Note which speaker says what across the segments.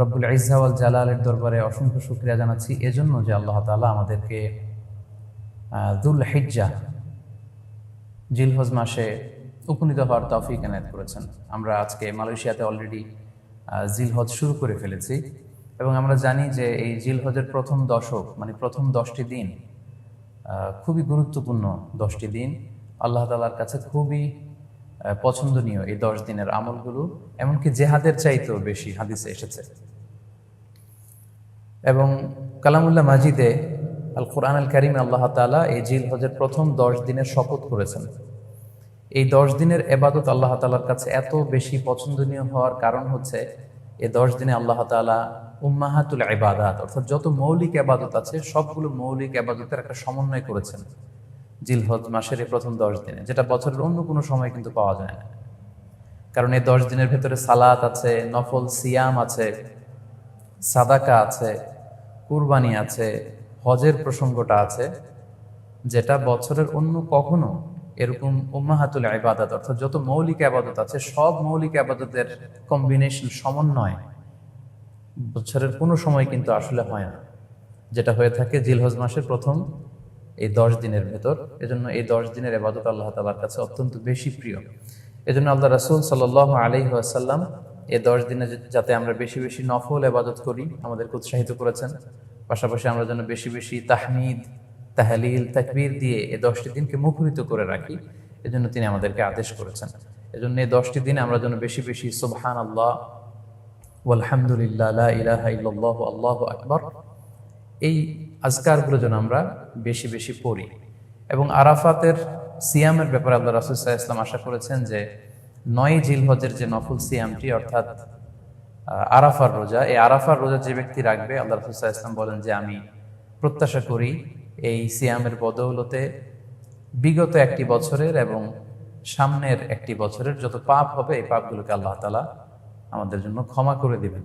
Speaker 1: রব্বুল ইজাওয়াল জালালের দরবারে অসংখ্য শুক্রিয়া জানাচ্ছি। এজন্য যে আল্লাহ তাআলা আমাদেরকে দুল হিজ্জা জিলহজ মাসে উপনীত হওয়ার তৌফিক এনায়ত করেছেন। আমরা আজকে মালয়েশিয়াতে অলরেডি জিলহজ শুরু করে ফেলেছি এবং আমরা জানি যে এই জিলহজের প্রথম দশক মানে প্রথম দশটি দিন খুবই গুরুত্বপূর্ণ দশটি দিন। আল্লাহ তালার কাছে খুবই পছন্দনীয় এই দশ দিনের আমলগুলো, এমনকি জেহাদের চাইতেও বেশি হাদিসে এসেছে। এবং কালামুল্লাহ মাজিদে আল কোরআন আল করিম আল্লাহ তালা এই জিল হজের প্রথম দশ দিনের শপথ করেছেন। এই দশ দিনের এবাদত আল্লাহ তালার কাছে এত বেশি পছন্দনীয় হওয়ার কারণ হচ্ছে এই দশ দিনে আল্লাহ তালা উম্মাহাতুল ইবাদাত, অর্থাৎ যত মৌলিক আবাদত আছে, সবগুলো মৌলিক আবাদতের একটা সমন্বয় করেছেন। জিলহজ মাসের এই প্রথম দশ দিনে, যেটা বছরের অন্য কোনো সময় কিন্তু পাওয়া যায় না। কারণ এই দশ দিনের ভেতরে সালাত আছে, নফল সিয়াম আছে, সাদাকা আছে, কুরবানি আছে, হজের প্রসঙ্গটা আছে, যেটা বছরের অন্য কখনো এরকম উম্মাহাতুল ইবাদত, অর্থাৎ যত মৌলিক আবাদত আছে, সব মৌলিক আবাদতের কম্বিনেশন সমন্বয় বছরের কোনো সময় কিন্তু আসলে হয় না। যেটা হয়ে থাকে জিলহজ মাসের প্রথম এই দশ দিনের ভেতর। এজন্য এই দশ দিনের এবাদত আল্লাহ তালার কাছে অত্যন্ত বেশি প্রিয়। এজন্য আল্লাহ রাসুল সাল্লাহ আলি আসাল্লাম এই দশ দিনে যাতে আমরা বেশি বেশি নফল এবাদত করি, আমাদেরকে উৎসাহিত করেছেন। পাশাপাশি আমরা যেন বেশি বেশি তাহমিদ, তাহলিল, তাকবীর দিয়ে এই দশটি দিনকে মুখরিত করে রাখি, এজন্য তিনি আমাদেরকে আদেশ করেছেন। এজন্য এই দশটি দিনে আমরা যেন বেশি বেশি সুবহান আল্লাহ আলহামদুলিল্লাহ ইলাহা ইল্লাল্লাহু, আল্লাহু আকবার এই আজকারগুলো যেন আমরা বেশি বেশি পড়ি। এবং আরাফাতের সিয়ামের ব্যাপারে আল্লাহ রাসুসাহ ইসলাম আশা করেছেন যে নয় জিলহজের যে নফল সিয়ামটি, অর্থাৎ আরাফার রোজা, এই আরাফার রোজা যে ব্যক্তি রাখবে, আল্লাহ রাসুসাহ ইসলাম বলেন যে আমি প্রত্যাশা করি এই সিয়ামের বদৌলতে বিগত একটি বছরের এবং সামনের একটি বছরের যত পাপ হবে, এই পাপগুলোকে আল্লাহ তালা আমাদের জন্য ক্ষমা করে দিবেন।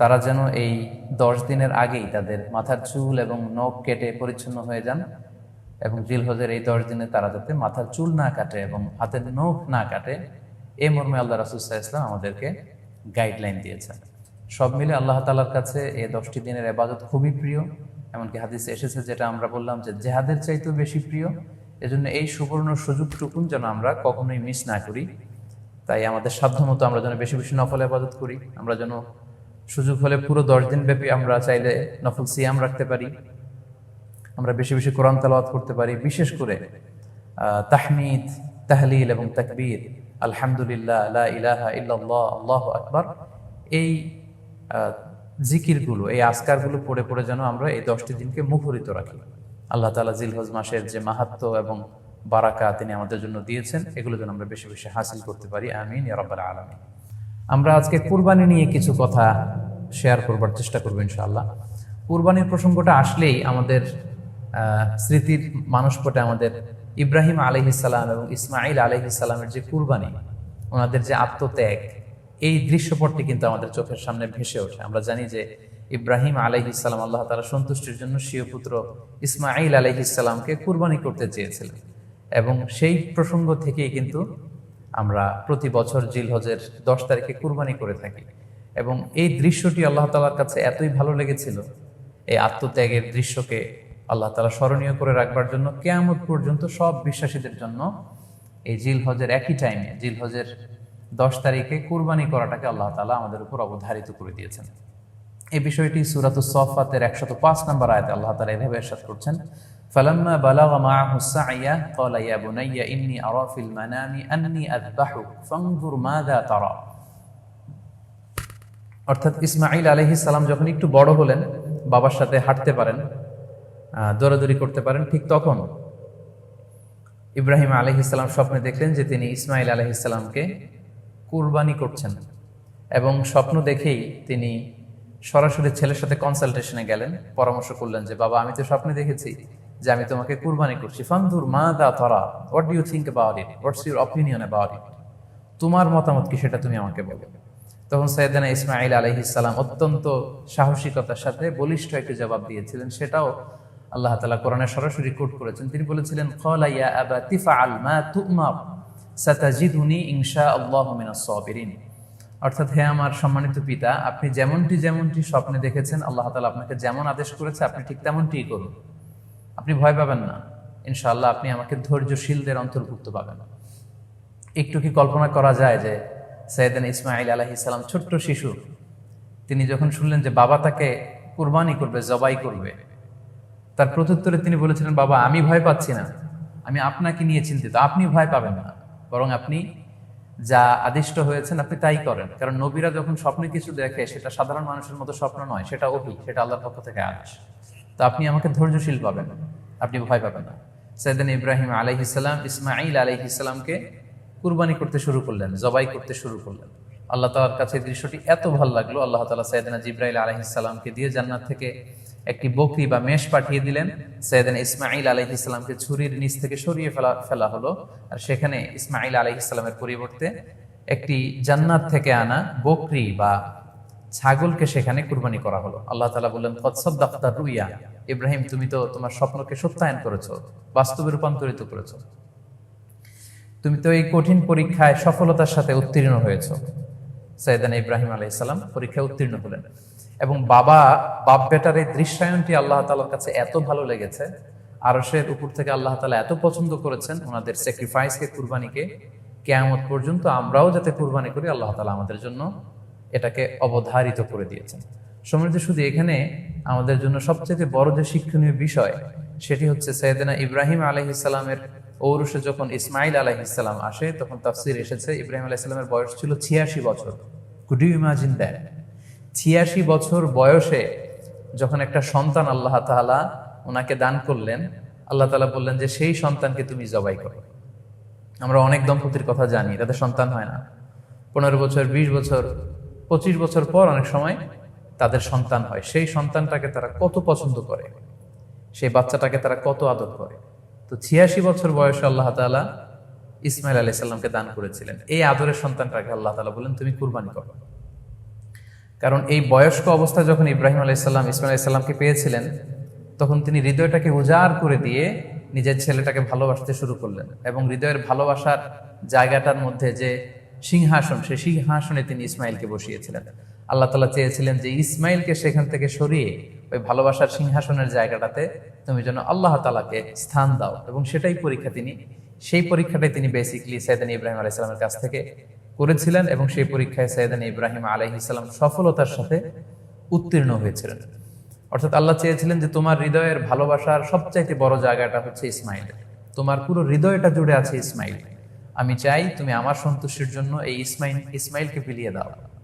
Speaker 1: তারা যেন এই দশ দিনের আগেই তাদের মাথার চুল এবং নখ কেটে পরিচ্ছন্ন হয়ে যান এবং জিলহজের এই দশ দিনে তারা যাতে মাথার চুল না কাটে এবং হাতের নখ না কাটে এই মর্মে আল্লাহ রাসুসাহ ইসলাম আমাদেরকে গাইডলাইন দিয়েছেন। সব মিলে আল্লাহ তালার কাছে এই দশটি দিনের এবাদত খুবই প্রিয়, এমনকি হাদিসে এসেছে যেটা আমরা বললাম যে জেহাদের চাইতেও বেশি প্রিয়। এজন্য এই সুবর্ণ সুযোগটুকুন যেন আমরা কখনোই মিস না করি। তাই আমাদের সাধ্যমতো আমরা যেন বেশি বেশি নফল আবাদত করি, আমরা যেন সুযোগ হলে পুরো দশ দিন ব্যাপী আমরা চাইলে নফল সিয়াম রাখতে পারি। আমরা বেশি বেশি কোরআন তালাওয়াত করতে পারি। বিশেষ করে তাহমিদ, তাহলিল এবং তাকবীর, আলহামদুলিল্লাহ, লা ইলাহা ইল্লাল্লাহ, আল্লাহু আকবার, এই জিকিরগুলো, এই আজকারগুলো পড়ে পড়ে যেন আমরা এই দশটি দিনকে মুখরিত রাখি। আল্লাহ তালা জিলহজ মাসের যে মাহাত্ম এবং বারাকা তিনি আমাদের জন্য দিয়েছেন, এগুলো যেন আমরা বেশি বেশি হাসিল করতে পারি। আমিন, ইয়া রাব্বাল আলামিন। আমরা আজকে কুরবানি নিয়ে কিছু কথা শেয়ার করবার চেষ্টা করব ইনশাআল্লাহ। কুরবানির প্রসঙ্গটা আসলেই আমাদের স্মৃতির মানসপটে আমাদের ইব্রাহিম আলহিসাল্লাম এবং ইসমাইল আলহিসাল্লামের যে কুরবানি, ওনাদের যে আত্মত্যাগ, এই দৃশ্যপটটি কিন্তু আমাদের চোখের সামনে ভেসে ওঠে। আমরা জানি যে ইব্রাহিম আলহিসাল্লাম আল্লাহ তালা সন্তুষ্টির জন্য স্বীয় পুত্র ইসমাইল আলহিসাল্লামকে কুরবানি করতে চেয়েছিলেন। এবং সেই প্রসঙ্গ থেকেই কিন্তু আমরা প্রতি বছর জিলহজের দশ তারিখে কুরবানি করে থাকি। এবং এই দৃশ্যটি আল্লাহ তালার কাছে এতই ভালো লেগেছিল, এই আত্মত্যাগের দৃশ্যকে আল্লাহ তালা স্মরণীয় করে রাখবার জন্য কেয়ামত পর্যন্ত সব বিশ্বাসীদের জন্য এই জিলহজের একই টাইমে জিলহজের দশ তারিখে কুরবানি করাটাকে আল্লাহ তালা আমাদের উপর অবধারিত করে দিয়েছেন। এই বিষয়টি সুরাতুস সফাতের একশত পাঁচ নম্বর আয়তে আল্লাহ তালা এভাবে এরশাদ করছেন فلما بلغ معه السعي قال يا بني إني أرى في المنام أني أذبحك فانظر ماذا ترى অর্থাৎ ইসমাইল আলহি সালাম যখন একটু বড় হলেন বাবার সাথে হাঁটতে পারেন আহ, দৌড়াদৌড়ি করতে পারেন ঠিক তখন ইব্রাহিম আলহিসাল্লাম স্বপ্নে দেখলেন যে তিনি ইসমাইল আলহিসাল্লামকে কুরবানি করছেন এবং স্বপ্ন দেখেই তিনি সরাসরি ছেলের সাথে কনসালটেশনে গেলেন পরামর্শ করলেন যে বাবা আমি তো স্বপ্নে দেখেছি যে আমি তোমাকে কুরবানি করছি। ফান্দুর মা দা তরা? What do you think about it what's your opinion about it তোমার মতামত কি সেটা তুমি আমাকে বলো। তখন সৈয়দানা ইসমাইল আলহিসাল্লাম অত্যন্ত সাহসিকতার সাথে বলিষ্ঠ একটি জবাব দিয়েছিলেন। সেটাও আল্লাহ তালা কোরআনে সরাসরি কোট করেছেন। তিনি বলেছিলেন কলা ইয়া আবা তিফাআল, মা তুমার, সাতাজিদুনি ইনশা আল্লাহ মিনাস সাবিরিন। অর্থাৎ হে আমার সম্মানিত পিতা, আপনি যেমনটি যেমনটি স্বপ্নে দেখেছেন, আল্লাহ তালা আপনাকে যেমন আদেশ করেছে, আপনি ঠিক তেমনটিই করুন। আপনি ভয় পাবেন না। ইনশাআল্লাহ আপনি আমাকে ধৈর্যশীলদের অন্তর্ভুক্ত পাবেন। একটু কি কল্পনা করা যায় যে সৈয়দান ইসমাইল আলাহি ইসলাম ছোট্ট শিশু, তিনি যখন শুনলেন যে বাবা তাকে কুরবানি করবে, জবাই করবে, তার প্রত্যুত্তরে তিনি বলেছিলেন, বাবা, আমি ভয় পাচ্ছি না। আমি আপনাকে নিয়ে চিন্তিত। আপনি ভয় পাবেন না। বরং আপনি যা আদিষ্ট হয়েছেন, আপনি তাই করেন। কারণ নবীরা যখন স্বপ্নে কিছু দেখে, সেটা সাধারণ মানুষের মতো স্বপ্ন নয়, সেটা অভি, সেটা আল্লাহর পক্ষ থেকে আদেশ। তো আপনি আমাকে ধৈর্যশীল পাবেন। আপনি ভয় পাবেন না। সৈয়দান ইব্রাহিম আলাইহিসাল্লাম ইসমাইল আলাইহিসাল্লামকে কুরবানি করতে শুরু করলেন, জবাই করতে শুরু করলেন। আল্লাহ তালার কাছে দৃশ্যটি এত ভালো লাগল, আল্লাহ তালা সৈয়দিনা জিব্রাইল আলহিসাল্লামকে দিয়ে জান্নাত থেকে একটি বকরি বা মেষ পাঠিয়ে দিলেন। সৈয়দিন ইসমাইল আলহিসাল্লামকে ছুরির নিচ থেকে সরিয়ে ফেলা ফেলা হলো। আর সেখানে ইসমাইল আলহিসাল্লামের পরিবর্তে একটি জান্নাত থেকে আনা বকরি বা ছাগলকে সেখানে কুরবানি করা হলো। আল্লাহ তালা বললেন কৎসদ্দাক্তা রুইয়া। ইব্রাহিম, তুমি তো তোমার স্বপ্নকে সত্যায়ন করেছ, বাস্তবে রূপান্তরিত করেছ। তুমি তো এই কঠিন পরীক্ষায় সফলতার সাথে উত্তীর্ণ হয়েছ। সৈয়দান ইব্রাহিম আলাইসাল্লাম পরীক্ষায় উত্তীর্ণ হলেন। এবং বাবা বাপ বেটার এই দৃশ্যায়নটি আল্লাহ তালার কাছে এত ভালো লেগেছে আরসের উপর থেকে আল্লাহ তালা এত পছন্দ করেছেন, ওনাদের স্যাক্রিফাইসকে কুরবানিকে, কেয়ামত পর্যন্ত আমরাও যাতে কুরবানি করি, আল্লাহ তালা আমাদের জন্য এটাকে অবধারিত করে দিয়েছেন। সমৃদ্ধ শুধু এখানে আমাদের জন্য সবচেয়ে বড় যে শিক্ষণীয় বিষয়, সেটি হচ্ছে সৈয়দনা ইব্রাহিম আলহিসাল্লামের ঔরসে যখন ইসমাইল আলহিসাল্লাম আসে, তখন তাফসির এসেছে, ইব্রাহিম আলাইসাল্লামের বয়স ছিল ছিয়াশি বছর। কুড ইউ ইমাজিন দ্যাট ছিয়াশি বছর বয়সে যখন একটা সন্তান আল্লাহ তাআলা ওনাকে দান করলেন, আল্লাহ তাআলা বললেন যে সেই সন্তানকে তুমি জবাই করো। আমরা অনেক দম্পতির কথা জানি, তাদের সন্তান হয় না। পনেরো বছর, বিশ বছর, পঁচিশ বছর পর অনেক সময় তাদের সন্তান হয়। সেই সন্তানটাকে তারা কত পছন্দ করে? সেই বাচ্চাটাকে তারা কত আদর করে? তো ছিয়াশি বছর বয়সে আল্লাহ তাআলা ইসমাইল আলাইহিস সালামকে দান করেছিলেন। এই আদরের সন্তানটাকে আল্লাহ তাআলা বলেন তুমি কুরবানি করো। কারণ এই বয়স্ক অবস্থায় যখন ইব্রাহিম আলাইসাল্লাম ইসমাইল আলাইসাল্লামকে পেয়েছিলেন, তখন তিনি হৃদয়টাকে উজাড় করে দিয়ে নিজের ছেলেটাকে ভালোবাসতে শুরু করলেন এবং হৃদয়ের ভালোবাসার জায়গাটার মধ্যে যে সিংহাসন, সেই সিংহাসনে তিনি ইসমাইলকে বসিয়েছিলেন। আল্লাহ তালা চেয়েছিলেন যে ইসমাইলকে সেখান থেকে সরিয়ে ওই ভালোবাসার সিংহাসনের জায়গাটাতে তুমি যেন আল্লাহ তালাকে স্থান দাও। এবং সেটাই পরীক্ষা তিনি, সেই পরীক্ষাটাই তিনি বেসিকলি সৈয়দান ইব্রাহিম আলাইসালামের কাছ থেকে করেছিলেন এবং সেই পরীক্ষায় সৈয়দান ইব্রাহিম আলাইহিসাল্লাম সফলতার সাথে উত্তীর্ণ হয়েছিলেন। অর্থাৎ আল্লাহ চেয়েছিলেন যে তোমার হৃদয়ের ভালোবাসার সবচাইতে বড় জায়গাটা হচ্ছে ইসমাইল। তোমার পুরো হৃদয়টা জুড়ে আছে ইসমাইল। আমি চাই তুমি আমার সন্তুষ্টির জন্য এই ইসমাইল, ইসমাইলকে বিলিয়ে দাও।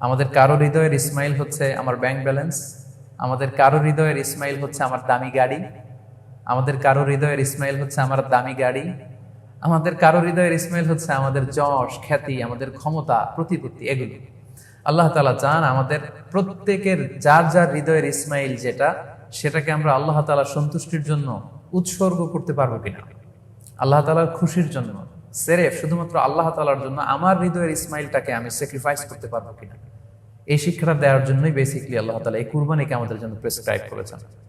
Speaker 1: আমাদের কারও হৃদয়ের ইসমাইল হচ্ছে আমার ব্যাংক ব্যালেন্স আমাদের কারও হৃদয়ের ইসমাইল হচ্ছে আমার দামি গাড়ি, আমাদের কারও হৃদয়ের ইসমাইল হচ্ছে আমার দামি গাড়ি, আমাদের কারও হৃদয়ের ইসমাইল হচ্ছে আমাদের যশ, খ্যাতি, আমাদের ক্ষমতা, প্রতিপত্তি এগুলি। আল্লাহ তালা চান আমাদের প্রত্যেকের যার যার হৃদয়ের ইসমাইল যেটা, সেটাকে আমরা আল্লাহ তালা সন্তুষ্টির জন্য উৎসর্গ করতে পারব কিনা। আল্লাহ তালার খুশির জন্য সেরেফ শুধুমাত্র আল্লাহ তালার জন্য আমার হৃদয়ের ইসমাইলটাকে আমি স্যাক্রিফাইস করতে পারব কিনা? এই শিক্ষাটা দেওয়ার জন্যই বেসিকলি আল্লাহ তালা এই কুরবানিকে আমাদের জন্য প্রেসক্রাইব করেছেন।